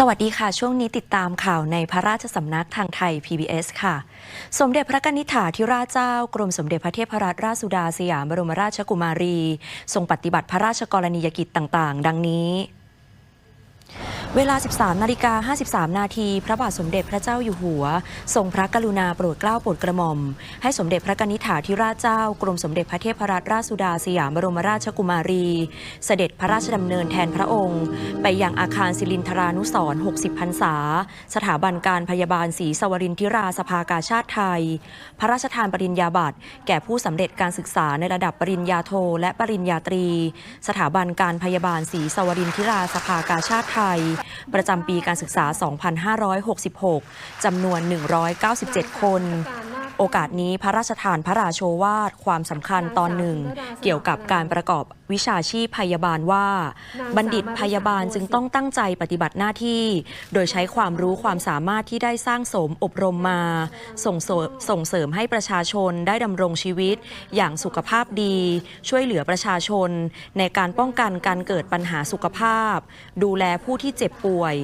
สวัสดีค่ะ ช่วงนี้ติดตามข่าวในพระราชสำนักทางไทย PBS ค่ะ สมเด็จพระกนิษฐาธิราชเจ้ากรมสมเด็จพระเทพรัตนราชสุดาสยามบรมราชกุมารี ทรงปฏิบัติพระราชกรณียกิจต่าง ๆ ดังนี้ เวลา 13 นาฬิกา 53 นาทีพระบาทสมเด็จพระเจ้าอยู่หัว ทรงพระกรุณาโปรดเกล้าโปรดกระหม่อม ให้สมเด็จพระกนิษฐาธิราชเจ้า กรมสมเด็จพระเทพรัตนราชสุดาสยามบรมราชกุมารี เสด็จพระราชดำเนินแทนพระองค์ ไปยังอาคารศิรินทรานุสรณ์60 พรรษา สถาบันการพยาบาลศรีสวรินทิราสภากาชาติไทย พระราชทานปริญญาบัตร แก่ผู้สำเร็จการศึกษาในระดับปริญญาโทและปริญญาตรี สถาบันการพยาบาลศรีสวรินทิราสภากาชาติไทยประจำปีการศึกษา 2566 จำนวน 197 คน โอกาสนี้พระราชทานพระราโชวาทความสำคัญตอนหนึ่ง เกี่ยวกับการประกอบวิชาชีพพยาบาลว่า บัณฑิตพยาบาลจึงต้องตั้งใจปฏิบัติหน้าที่ โดยใช้ความรู้ความสามารถที่ได้สร้างสมอบรมมา ส่งเสริมส่งเสริมให้ประชาชนได้ดำรงชีวิต อย่างสุขภาพดี ช่วยเหลือประชาชน ในการป้องกันการเกิดปัญหาสุขภาพ ดูแลผู้ที่เจ็บป่วย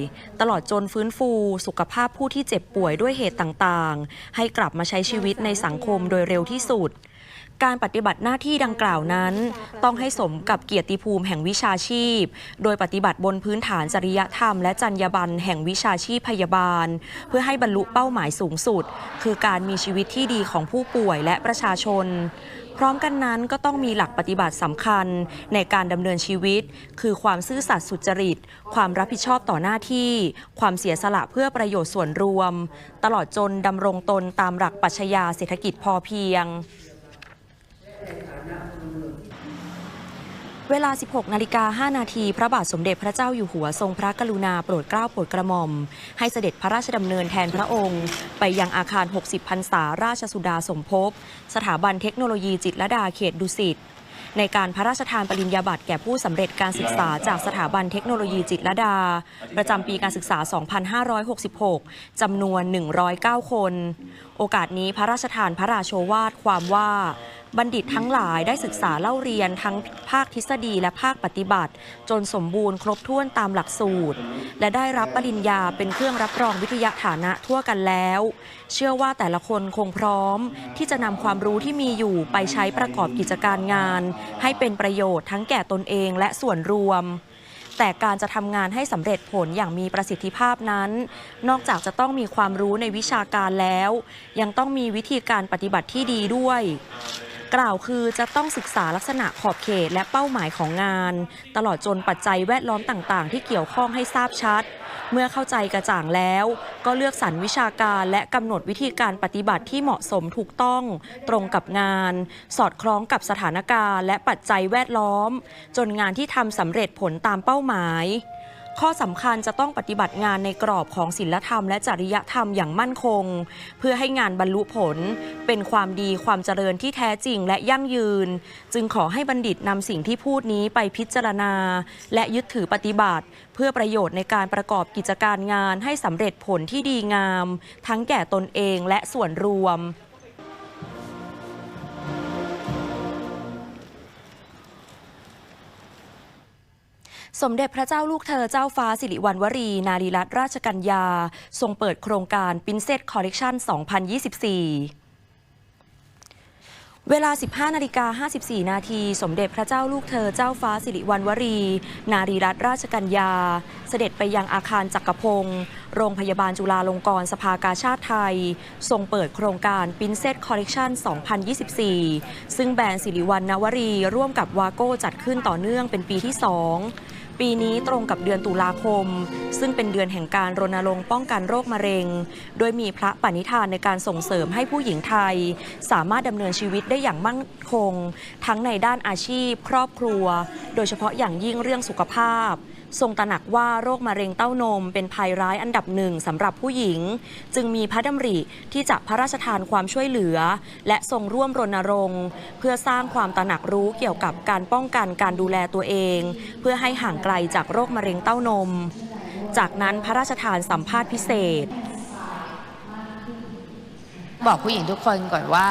ตลอดจนฟื้นฟู สุขภาพผู้ที่เจ็บป่วยด้วยเหตุต่างๆ ให้กลับมาใช้ชีวิตวิตในสังคมโดยเร็วที่สุด การปฏิบัติหน้าที่ดังกล่าวนั้น ต้องให้สมกับเกียรติภูมิแห่งวิชาชีพ โดยปฏิบัติบนพื้นฐานจริยธรรมและจรรยาบรรณแห่งวิชาชีพพยาบาล เพื่อให้บรรลุเป้าหมายสูงสุด คือการมีชีวิตที่ดีของผู้ป่วยและประชาชน พร้อมกันนั้นก็ต้องมีหลักปฏิบัติสำคัญในการดำเนินชีวิต คือความซื่อสัตย์สุจริต ความรับผิดชอบต่อหน้าที่ ความเสียสละเพื่อประโยชน์ส่วนรวม ตลอดจนดำรงตนตามหลักปรัชญาเศรษฐกิจพอเพียง เวลา 16 นาฬิกา 5 นาที พระบาทสมเด็จพระเจ้าอยู่หัวทรงพระกรุณาโปรดเกล้าโปรดกระหม่อม ให้เสด็จพระราชดำเนินแทนพระองค์ ไปยังอาคาร 60 พรรษาราชสุดาสมภพ สถาบันเทคโนโลยีจิตรดาเขตดุสิต ในการพระราชทานปริญญาบัตรแก่ผู้สำเร็จการศึกษาจากสถาบันเทคโนโลยีจิตรดา ประจำปีการศึกษา 2566 จำนวน 109 คน โอกาสนี้พระราชทานพระราโชวาทความว่า บัณฑิตทั้งหลายได้ศึกษาเล่าเรียนทั้งภาคทฤษฎีและภาคปฏิบัติ จนสมบูรณ์ครบถ้วนตามหลักสูตร และได้รับปริญญาเป็นเครื่องรับรองวิทยาฐานะทั่วกันแล้ว เชื่อว่าแต่ละคนคงพร้อม ที่จะนำความรู้ที่มีอยู่ไปใช้ประกอบกิจการงาน ให้เป็นประโยชน์ทั้งแก่ตนเองและส่วนรวมแต่การจะทำงานให้สำเร็จผลอย่างมีประสิทธิภาพนั้น นอกจากจะต้องมีความรู้ในวิชาการแล้ว ยังต้องมีวิธีการปฏิบัติที่ดีด้วย กล่าวคือจะต้องศึกษาลักษณะขอบเขตและเป้าหมายของงาน ตลอดจนปัจจัยแวดล้อมต่างๆ ที่เกี่ยวข้องให้ทราบชัด เมื่อเข้าใจกระจ่างแล้ว ก็เลือกสรรวิชาการและกำหนดวิธีการปฏิบัติที่เหมาะสมถูกต้อง ตรงกับงาน สอดคล้องกับสถานการณ์ และปัจจัยแวดล้อม จนงานที่ทำสำเร็จผลตามเป้าหมาย ข้อสำคัญจะต้องปฏิบัติงานในกรอบของศีลธรรมและจริยธรรมอย่างมั่นคง เพื่อให้งานบรรลุผล เป็นความดีความเจริญที่แท้จริงและยั่งยืน จึงขอให้บัณฑิตนำสิ่งที่พูดนี้ไปพิจารณา และยึดถือปฏิบัติ เพื่อประโยชน์ในการประกอบกิจการงานให้สำเร็จผลที่ดีงาม ทั้งแก่ตนเองและส่วนรวม สมเด็จพระเจ้าลูกเธอเจ้าฟ้าสิริวัณวรี นารีรัตนราชกัญญา ทรงเปิดโครงการ p r i n c e s s Collection 2024เวลา 15 นาฬิกา 54 นาที สมเด็จพระเจ้าลูกเธอ เจ้าฟ้าสิริวัณวรี นารีรัตนราชกัญญา เสด็จไปยังอาคารจักรพงศ์โรงพยาบาลจุฬาลงกรณ์สภากาชาติไทย ทรงเปิดโครงการ p r i n c e s s Collection 2024 ซึ่งแบรนด์สิริวัณนวรี ร่วมกับวาโก้จัดขึ้นต่อเนื่องเป็นปีที่ 2 ปีนี้ตรงกับเดือนตุลาคม ซึ่งเป็นเดือนแห่งการรณรงค์ป้องกันโรคมะเร็ง โดยมีพระปณิธานในการส่งเสริมให้ผู้หญิงไทย สามารถดำเนินชีวิตได้อย่างมั่นคง ทั้งในด้านอาชีพ ครอบครัว โดยเฉพาะอย่างยิ่งเรื่องสุขภาพ ทรงตระหนักว่าโรคมะเร็งเต้านม เป็นภัยร้ายอันดับหนึ่งสำหรับผู้หญิง จึงมีพระดำริที่จะพระราชทานความช่วยเหลือ และทรงร่วมรณรงค์ เพื่อสร้างความตระหนักรู้เกี่ยวกับการป้องกันการดูแลตัวเอง เพื่อให้ห่างไกลจากโรคมะเร็งเต้านม จากนั้นพระราชทานสัมภาษณ์พิเศษ บอกผู้หญิงทุกคนก่อนว่า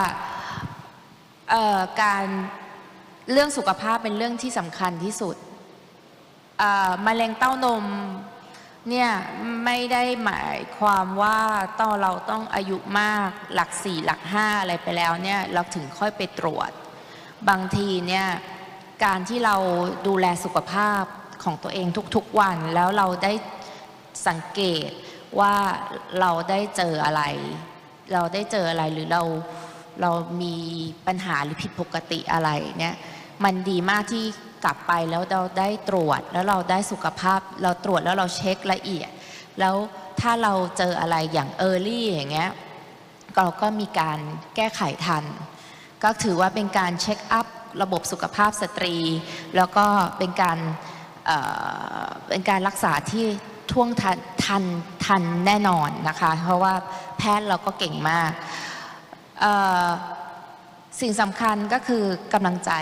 การเรื่องสุขภาพเป็นเรื่องที่สำคัญที่สุด มะเร็งเต้านมเนี่ยไม่ได้หมายความว่าต้องเราต้องอายุมากหลักสี่หลักห้าอะไรไปแล้วเนี่ยเราถึงค่อยไปตรวจ บางทีเนี่ยการที่เราดูแลสุขภาพของตัวเองทุกๆวัน แล้วเราได้สังเกตว่าเราได้เจออะไร เราได้เจออะไรหรือเราเรามีปัญหาหรือผิดปกติอะไรเนี่ยมันดีมากที่ กลับไปแล้วเราได้ตรวจแล้วเราได้สุขภาพ เราตรวจแล้วเราเช็คละเอียด แล้วถ้าเราเจออะไรอย่างเออร์ลี่อย่างเงี้ยเราก็มีการแก้ไขทัน ก็ถือว่าเป็นการเช็คอัพระบบสุขภาพสตรี แล้วก็เป็นการเเป็นการรักษาที่ท่วงทันทันทันแน่นอนนะคะ เพราะว่าแพทย์เราก็เก่งมาก สิ่งสำคัญก็คือกำลังใจ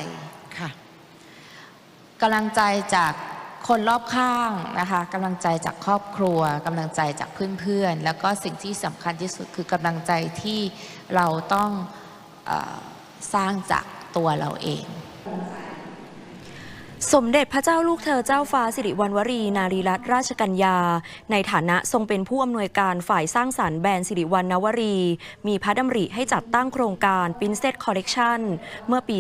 กำลังใจจากคนรอบข้างนะคะกำลังใจจากครอบครัวกำลังใจจากเพื่อนๆ แล้วก็สิ่งที่สำคัญที่สุดคือกำลังใจที่เราต้องอสร้างจากตัวเราเอง สมเด็จพระเจ้าลูกเธอเจ้าฟ้าสิริวัณวรี นารีรัตนราชกัญญา ในฐานะทรงเป็นผู้อำนวยการฝ่ายสร้างสรรค์แบรนด์สิริวัณนวรี มีพระดำริให้จัดตั้งโครงการ p r i n c e s s Collection เมื่อปี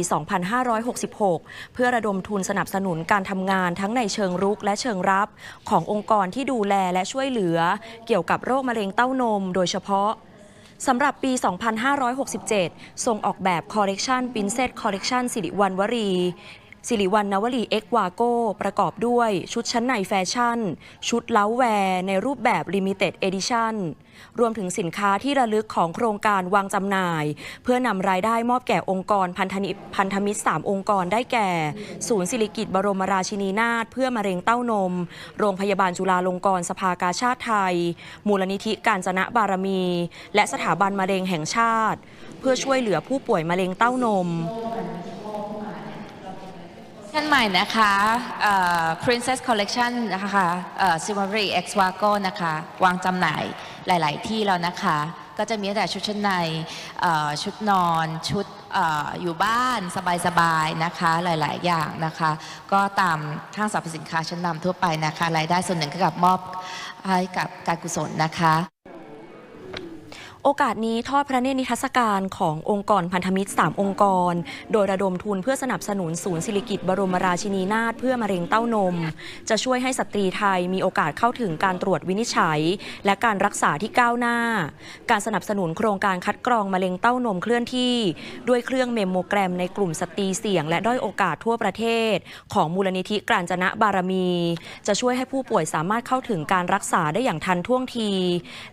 2566 เพื่อระดมทุนสนับสนุนการทำงานทั้งในเชิงรุกและเชิงรับ ขององค์กรที่ดูแลและช่วยเหลือ เกี่ยวกับโรคมะเร็งเต้านม โดยเฉพาะสำหรับปี 2567 ทรงออกแบบคอลเลกชัน p r i n c e s s Collection สิริวัณวรี สิริวัณนวลีเอ็กวาโกประกอบด้วยชุดชั้นในแฟชั่น ชุดเล้าแวร์ในรูปแบบ Limited Edition รวมถึงสินค้าที่ระลึกของโครงการวางจำหน่าย เพื่อนำรายได้มอบแก่องค์กรพันธนิพันธมิตร 3 องค์กรได้แก่ ศูนย์สิริกิตบรมราชินีนาถเพื่อมะเร็งเต้านม โรงพยาบาลจุฬาลงกรณ์สภากาชาติไทย มูลนิธิการจนะบารมี และสถาบันมะเร็งแห่งชาติ เพื่อช่วยเหลือผู้ป่วยมะเร็งเต้านม ท่านใหม่นะคะเอ่อ Princess Collection นะคะเอ่อ Silvery X Wago นะคะ วางจำหน่ายหลาย ๆ ที่แล้วนะคะ ก็จะมีตั้งแต่ชุดชั้นในเอ่อชุดนอน ชุดเอออยู่บ้านสบาย ๆ นะคะ หลาย ๆ อย่างนะคะ ก็ตามห้างสรรพสินค้าชั้นนำทั่วไปนะคะ รายได้ส่วนหนึ่งก็กับมอบให้กับการกุศลนะคะ โอกาสนี้ทอดพระเนตรนิทรรศการขององค์กรพันธมิตร 3 องค์กร โดยระดมทุนเพื่อสนับสนุนศูนย์ศิริกิตบรมราชินีนาถเพื่อมะเร็งเต้านม จะช่วยให้สตรีไทยมีโอกาสเข้าถึงการตรวจวินิจฉัย และการรักษาที่ก้าวหน้า การสนับสนุนโครงการคัดกรองมะเร็งเต้านมเคลื่อนที่ ด้วยเครื่องเมมโมแกรมในกลุ่มสตรีเสี่ยง และด้อยโอกาสทั่วประเทศ ของมูลนิธิกาญจนะบารมี จะช่วยให้ผู้ป่วยสามารถเข้าถึงการรักษาได้อย่างทันท่วงที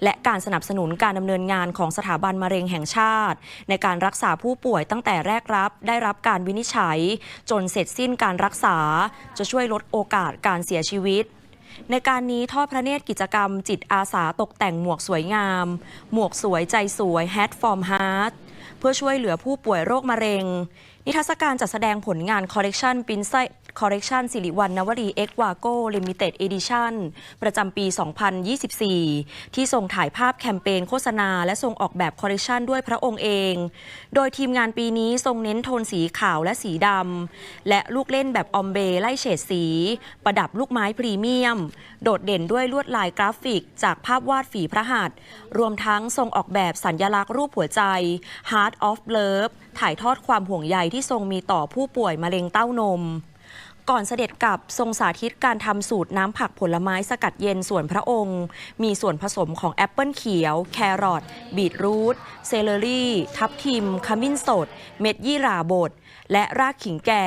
และการสนับสนุนการดำเนินงานของสถาบันมะเร็งแห่งชาติ ในการรักษาผู้ป่วยตั้งแต่แรกรับ ได้รับการวินิจฉัย จนเสร็จสิ้นการรักษา จะช่วยลดโอกาสการเสียชีวิตในการนี้ทอดพระเนตรกิจกรรมจิตอาสาตกแต่งหมวกสวยงาม หมวกสวยใจสวย Hat from Heart เพื่อช่วยเหลือผู้ป่วยโรคมะเร็ง นิทรรศการจัดแสดงผลงานคอลเลกชันปิ้นไซ คอลเลกชันสิริวัณนวรีเอ็กวาโกลิมิเต็ดเอดิชันประจำปี 2024 ที่ทรงถ่ายภาพแคมเปญโฆษณา และทรงออกแบบคอลเลกชันด้วยพระองค์เอง โดยทีมงานปีนี้ทรงเน้นโทนสีขาวและสีดำ และลูกเล่นแบบออมเบไล่เฉดสี ประดับลูกไม้พรีเมียม โดดเด่นด้วยลวดลายกราฟิก จากภาพวาดฝีพระหัตถ์รวมทั้งทรงออกแบบสัญญลักษณ์รูปหัวใจ Heart of Love ถ่ายทอดความห่วงใยที่ทรงมีต่อผู้ป่วยมะเร็งเต้านม ก่อนเสด็จกลับทรงสาธิตการทำสูตรน้ำผักผลไม้สกัดเย็นส่วนพระองค์ มีส่วนผสมของแอปเปิลเขียว แครอทบีทรูทเซเลอรี่ ทับทิม ขมิ้นสด เม็ดยี่หร่าบดและรากขิงแก่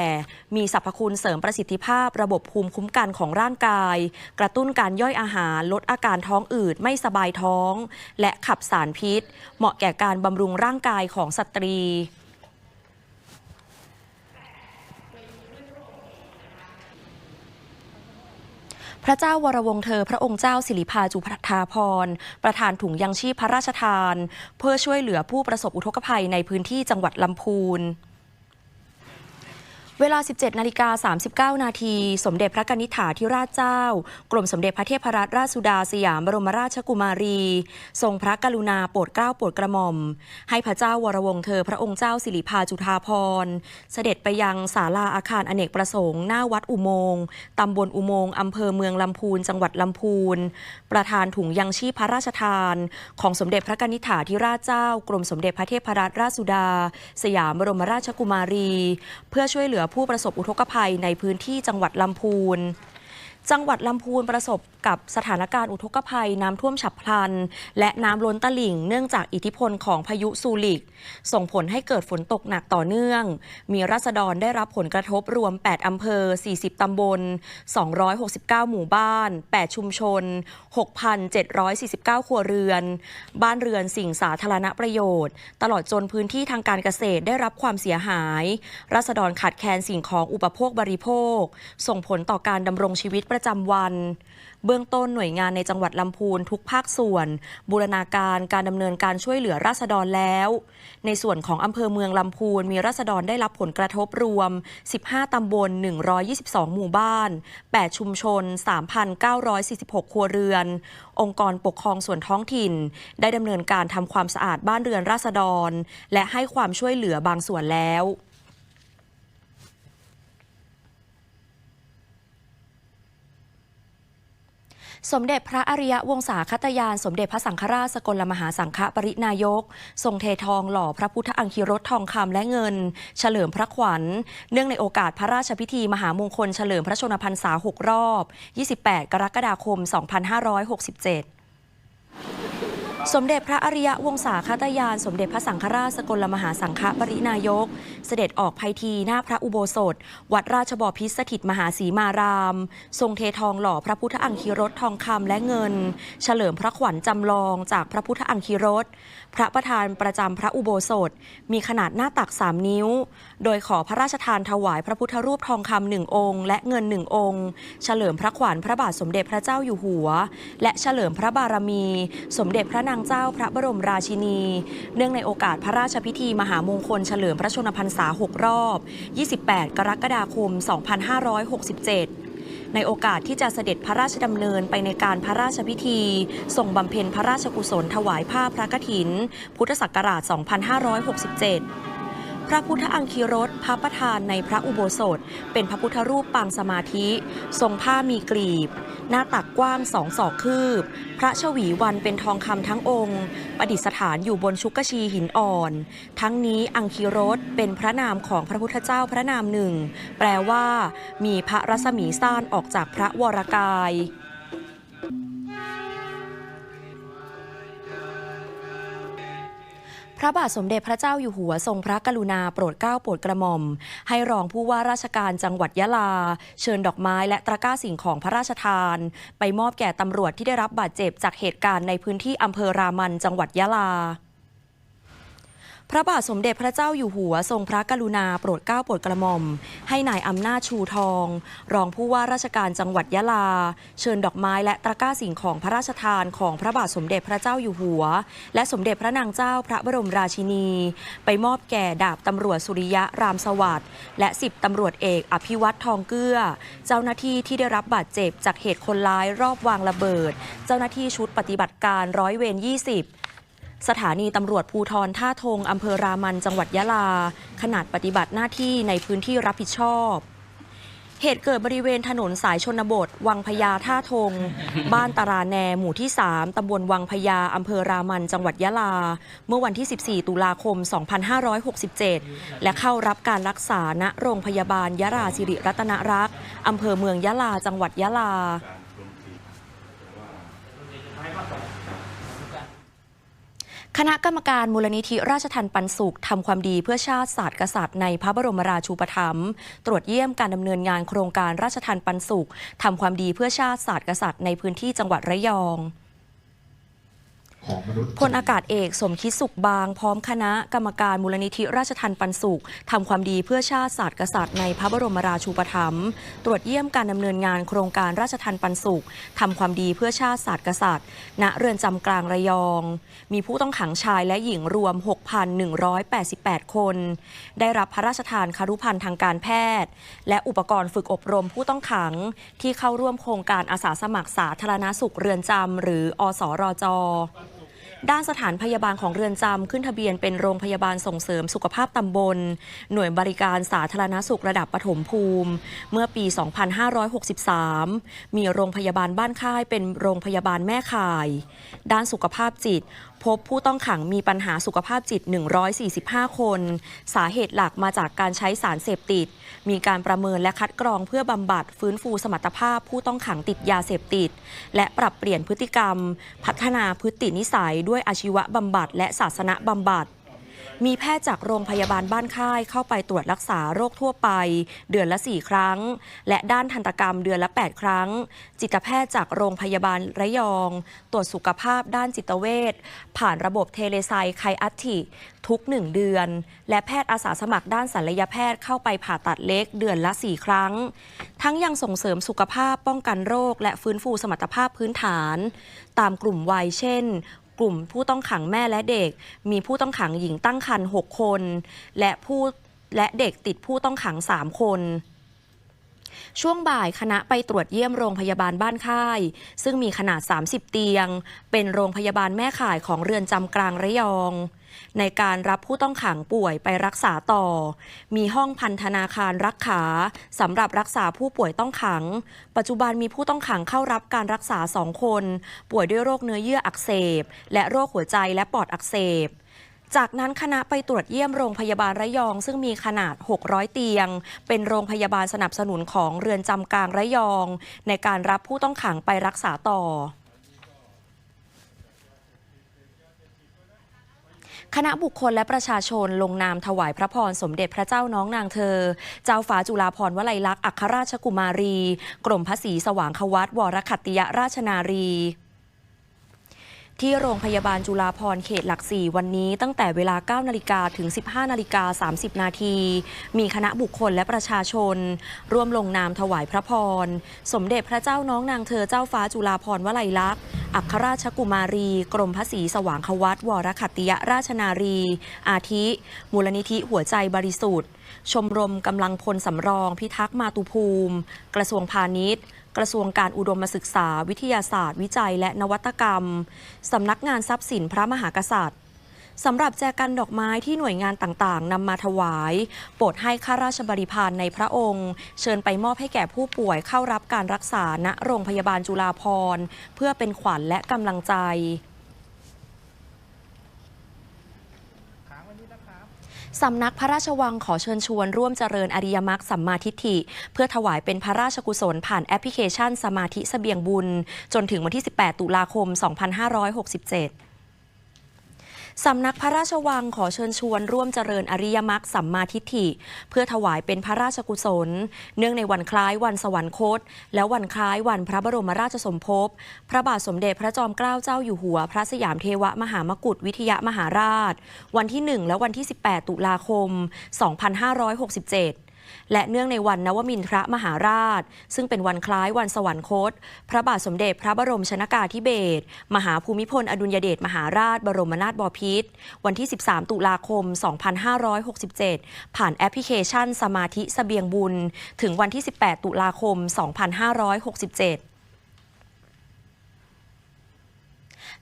มีสรรพคุณเสริมประสิทธิภาพ ระบบภูมิคุ้มกันของร่างกาย กระตุ้นการย่อยอาหาร ลดอาการท้องอืดไม่สบายท้อง และขับสารพิษ เหมาะแก่การบำรุงร่างกายของสตรี พระเจ้าวรวงเธอ พระองค์เจ้าสิริพาจุพัทาพร ประธานถุงยังชีพพระราชทาน เพื่อช่วยเหลือผู้ประสบอุทกภัยในพื้นที่จังหวัดลำพูน เวลา 17 นาฬิกา 39 นาที สมเด็จพระกนิษฐาธิราชเจ้า กรมสมเด็จพระเทพรัตนราชสุดาสยามบรมราชกุมารี ทรงพระกรุณาโปรดเกล้าโปรดกระหม่อม ให้พระเจ้าวรวงเธอพระองค์เจ้าสิริพาจุฑาภรเสด็จไปยังศาลาอาคารอเนกประสงค์หน้าวัดอุโมงค์ตำบลอุโมงค์อำเภอเมืองลำพูน จังหวัดลำพูน ประธานถุงยังชีพพระราชทาน ของสมเด็จพระกนิษฐาธิราชเจ้า กรมสมเด็จพระเทพรัตนราชสุดา สยามบรมราชกุมารี เพื่อช่วยเหลือผู้ประสบอุทกภัยในพื้นที่จังหวัดลำพูน จังหวัดลำพูนประสบกับสถานการณ์อุทกภัยน้ำท่วมฉับพลัน และน้ำล้นตลิ่งเนื่องจากอิทธิพลของพายุซูลิก ส่งผลให้เกิดฝนตกหนักต่อเนื่อง มีรัษฎรได้รับผลกระทบรวม 8 อำเภอ 40 ตำบล 269 หมู่บ้าน 8 ชุมชน 6,749 ครัวเรือน บ้านเรือนสิ่งสาธารณประโยชน์ ตลอดจนพื้นที่ทางการเกษตรได้รับความเสียหายรัษฎรขาดแคลนสิ่งของอุปโภคบริโภค ส่งผลต่อการดำรงชีวิตประจำวัน เบื้องต้นหน่วยงานในจังหวัดลำพูนทุกภาคส่วน บูรณาการการดำเนินการช่วยเหลือราษฎรแล้ว ในส่วนของอำเภอเมืองลำพูนมีราษฎรได้รับผลกระทบรวม 15 ตำบล 122 หมู่บ้าน 8 ชุมชน 3,946 ครัวเรือน องค์กรปกครองส่วนท้องถิ่น ได้ดำเนินการทำความสะอาดบ้านเรือนราษฎร และให้ความช่วยเหลือบางส่วนแล้ว สมเด็จพระอริยวงศาคตยาน สมเด็จพระสังฆราชสกลมหาสังฆปรินายก ทรงเททองหล่อพระพุทธอังคีรถทองคำและเงิน เฉลิมพระขวัญ เนื่องในโอกาสพระราชพิธีมหามงคลเฉลิมพระชนมพรรษา 6 รอบ 28 กรกฎาคม 2567 สมเด็จพระอริยวงศาคตยาน สมเด็จพระสังฆราชสกลมหาสังฆปรินายก เสด็จออกภัยทีหน้าพระอุโบสถ วัดราชบพิตรสถิตมหาสีมาราม ทรงเททองหล่อพระพุทธอังคีรถทองคำและเงิน เฉลิมพระขวัญจำลองจากพระพุทธอังคีรถพระประธานประจำพระอุโบสถ มีขนาดหน้าตัก3นิ้ว โดยขอพระราชทานถวายพระพุทธรูปทองคำหนึ่งองค์ และเงินหนึ่งองค์ เฉลิมพระขวัญพระบาทสมเด็จพระเจ้าอยู่หัว และเฉลิมพระบารมี สมเด็จพระนางเจ้าพระบรมราชินี เนื่องในโอกาสพระราชพิธีมหามงคลเฉลิมพระชนมพรรษา 6 รอบ 28 กรกฎาคม 2567ในโอกาสที่จะเสด็จพระราชดำเนินไปในการพระราชพิธีส่งบำเพ็ญพระราชกุศลถวายผ้าพระกฐิน พุทธศักราช 2567 พระพุทธอังคีรถพระประธานในพระอุโบสถ เป็นพระพุทธรูปปางสมาธิ ทรงผ้ามีกลีบ หน้าตักกว้างสองศอกคืบ พระชวีวันเป็นทองคำทั้งองค์ ประดิษฐานอยู่บนชุกชีหินอ่อน ทั้งนี้อังคีรถเป็นพระนามของพระพุทธเจ้าพระนามหนึ่ง แปลว่า มีพระรัศมีซ่านออกจากพระวรกาย ระบาทสมเด็จพระเจ้าอยู่หัวทรงพระกรุณาโปรดเกล้าโปรดกระหม่อม ให้รองผู้ว่าราชการจังหวัดยะลา เชิญดอกไม้และตะกร้าสิ่งของพระราชทาน ไปมอบแก่ตำรวจที่ได้รับบาดเจ็บจากเหตุการณ์ในพื้นที่อำเภอรามันจังหวัดยะลา พระบาทสมเด็จพระเจ้าอยู่หัวทรงพระกรุณาโปรดเกล้าโปรดกระหม่อม ให้นายอำนาจชูทอง รองผู้ว่าราชการจังหวัดยะลา เชิญดอกไม้และตะกร้าสิ่งของพระราชทานของพระบาทสมเด็จพระเจ้าอยู่หัว และสมเด็จพระนางเจ้าพระบรมราชินี ไปมอบแก่ดาบตำรวจสุริยะรามสวัสดิ์และสิบตำรวจเอกอภิวัตทองเกื้อ เจ้าหน้าที่ที่ได้รับบาดเจ็บจากเหตุคนร้ายรอบวางระเบิด เจ้าหน้าที่ชุดปฏิบัติการร้อยเวร20 สถานีตำรวจภูทรท่าทงอำเภอรามันจังหวัดยะลา ขนาดปฏิบัติหน้าที่ในพื้นที่รับผิดชอบ เหตุเกิดบริเวณถนนสายชนบท วังพญาท่าทง บ้านตาราแนหมู่ที่ 3 ตำบลวังพญาอำเภอรามันจังหวัดยะลา เมื่อวันที่ 14 ตุลาคม 2567 และเข้ารับการรักษาณโรงพยาบาลยะลาสิริรัตนรักษ์อำเภอเมืองยะลาจังหวัดยะลา คณะกรรมการมูลนิธิราชทันปันสุขทำความดีเพื่อชาติศาสตร์กษัตริย์ในพระบรมราชูปถัมภ์ตรวจเยี่ยมการดำเนินงานโครงการราชทันปันสุขทำความดีเพื่อชาติศาสตร์กษัตริย์ในพื้นที่จังหวัดระยอง ของมนุษย์ พลอากาศเอกสมคิดสุขบาง พร้อมคณะกรรมการมูลนิธิราชทันปันสุขทำความดีเพื่อชาติศาสตร์กษัตริย์ในพระบรมราชูปถัมภ์ตรวจเยี่ยมการดำเนินงานโครงการราชทันปันสุขทำความดีเพื่อชาติศาสตร์กษัตริย์ ณเรือนจำกลางระยอง มีผู้ต้องขังชายและหญิงรวม 6,188 คน ได้รับพระราชทานคารุพันธ์ทางการแพทย์ และอุปกรณ์ฝึกอบรมผู้ต้องขังที่เข้าร่วมโครงการอาสาสมัครสาธารณสุขเรือนจำหรืออสรจ ด้านสถานพยาบาลของเรือนจำขึ้นทะเบียนเป็นโรงพยาบาลส่งเสริมสุขภาพตำบล หน่วยบริการสาธารณสุขระดับปฐมภูมิ เมื่อปี 2563 มีโรงพยาบาลบ้านค่ายเป็นโรงพยาบาลแม่ข่าย ด้านสุขภาพจิต พบผู้ต้องขังมีปัญหาสุขภาพจิต 145 คน สาเหตุหลักมาจากการใช้สารเสพติด มีการประเมินและคัดกรองเพื่อบำบัดฟื้นฟูสมรรถภาพผู้ต้องขังติดยาเสพติด และปรับเปลี่ยนพฤติกรรม พัฒนาพฤตินิสัยด้วยอาชีวบำบัดและศาสนบำบัด มีแพทย์จากโรงพยาบาลบ้านค่ายเข้าไปตรวจรักษาโรคทั่วไป เดือนละ 4 ครั้ง และด้านทันตกรรมเดือนละ 8 ครั้ง จิตแพทย์จากโรงพยาบาลระยอง ตรวจสุขภาพด้านจิตเวชผ่านระบบเทเลไซไคอัตติทุก 1 เดือน และแพทย์อาสาสมัครด้านศัลยแพทย์เข้าไปผ่าตัดเล็กเดือนละ 4 ครั้ง ทั้งยังส่งเสริมสุขภาพป้องกันโรค และฟื้นฟูสมรรถภาพพื้นฐาน ตามกลุ่มวัยเช่น กลุ่มผู้ต้องขังแม่และเด็ก มีผู้ต้องขังหญิงตั้งครรภ์6คน และผู้และเด็กติดผู้ต้องขัง 3 คน ช่วงบ่ายคณะไปตรวจเยี่ยมโรงพยาบาลบ้านค่าย ซึ่งมีขนาด 30 เตียง เป็นโรงพยาบาลแม่ข่ายของเรือนจำกลางระยอง ในการรับผู้ต้องขังป่วยไปรักษาต่อ มีห้องพันธนาคารรักขาสำหรับรักษาผู้ป่วยต้องขัง ปัจจุบันมีผู้ต้องขังเข้ารับการรักษา2คน ป่วยด้วยโรคเนื้อเยื่ออักเสบ และโรคหัวใจและปอดอักเสบ จากนั้นคณะไปตรวจเยี่ยมโรงพยาบาลระยอง ซึ่งมีขนาด 600 เตียง เป็นโรงพยาบาลสนับสนุนของเรือนจำกลางระยอง ในการรับผู้ต้องขังไปรักษาต่อคณะบุคคลและประชาชนลงนามถวายพระพรสมเด็จพระเจ้าน้องนางเธอ เจ้าฟ้าจุฬาภรณ์วลัยลักษณ์อัครราชกุมารี กรมพระศรีสว่างควัตวรคัตติยราชนารี ที่โรงพยาบาลจุฬาภรณ์เขตหลักสี่วันนี้ตั้งแต่เวลา 9 นาฬิกาถึง 15 นาฬิกา 30 นาที มีคณะบุคคลและประชาชน ร่วมลงนามถวายพระพร สมเด็จพระเจ้าน้องนางเธอเจ้าฟ้าจุฬาภรณ์วลัยลักษณ์อัครราชกุมารี กรมพระศรีสว่างควัตวรคัตติยราชนารี อาทิ มูลนิธิหัวใจบริสุทธิ์ ชมรมกำลังพลสำรองพิทักษ์มาตุภูมิ กระทรวงพาณิชย์ กระทรวงการอุดมศึกษา วิทยาศาสตร์ วิจัย และนวัตกรรม สำนักงานทรัพย์สินพระมหากษัตริย์สำหรับแจกันดอกไม้ที่หน่วยงานต่างๆนำมาถวาย โปรดให้ข้าราชบริพารในพระองค์ เชิญไปมอบให้แก่ผู้ป่วยเข้ารับการรักษาณโรงพยาบาลจุฬาภรณ์ เพื่อเป็นขวัญและกำลังใจ สำนักพระราชวังขอเชิญชวนร่วมเจริญอริยมรรคสัมมาทิฏฐิ เพื่อถวายเป็นพระราชกุศลผ่านแอปพลิเคชันสมาธิเสบียงบุญ จนถึงวันที่ 18 ตุลาคม 2567 สำนักพระราชวังขอเชิญชวนร่วมเจริญอริยมรรคสัมมาทิฏฐิ เพื่อถวายเป็นพระราชกุศล เนื่องในวันคล้ายวันสวรรคต และวันคล้ายวันพระบรมราชสมภพ พระบาทสมเด็จพระจอมเกล้าเจ้าอยู่หัว พระสยามเทวมหามกุฏวิทยามหาราช วันที่ 1 และวันที่ 18 ตุลาคม 2567 และเนื่องในวันนวมินทรมหาราช ซึ่งเป็นวันคล้ายวันสวรรคต พระบาทสมเด็จพระบรมชนากาธิเบศรมหาภูมิพลอดุลยเดชมหาราช บรมนาถบพิตรวันที่ 13 ตุลาคม 2567 ผ่านแอปพลิเคชันสมาธิเสบียงบุญ ถึงวันที่ 18 ตุลาคม 2567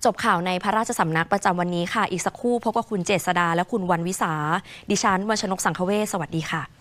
จบข่าวในพระราชสำนักประจำวันนี้ค่ะ อีกสักครู่พบกับคุณเจษดาและคุณวันวิสา ดิฉันวันชนกสังคเวศสวัสดีค่ะ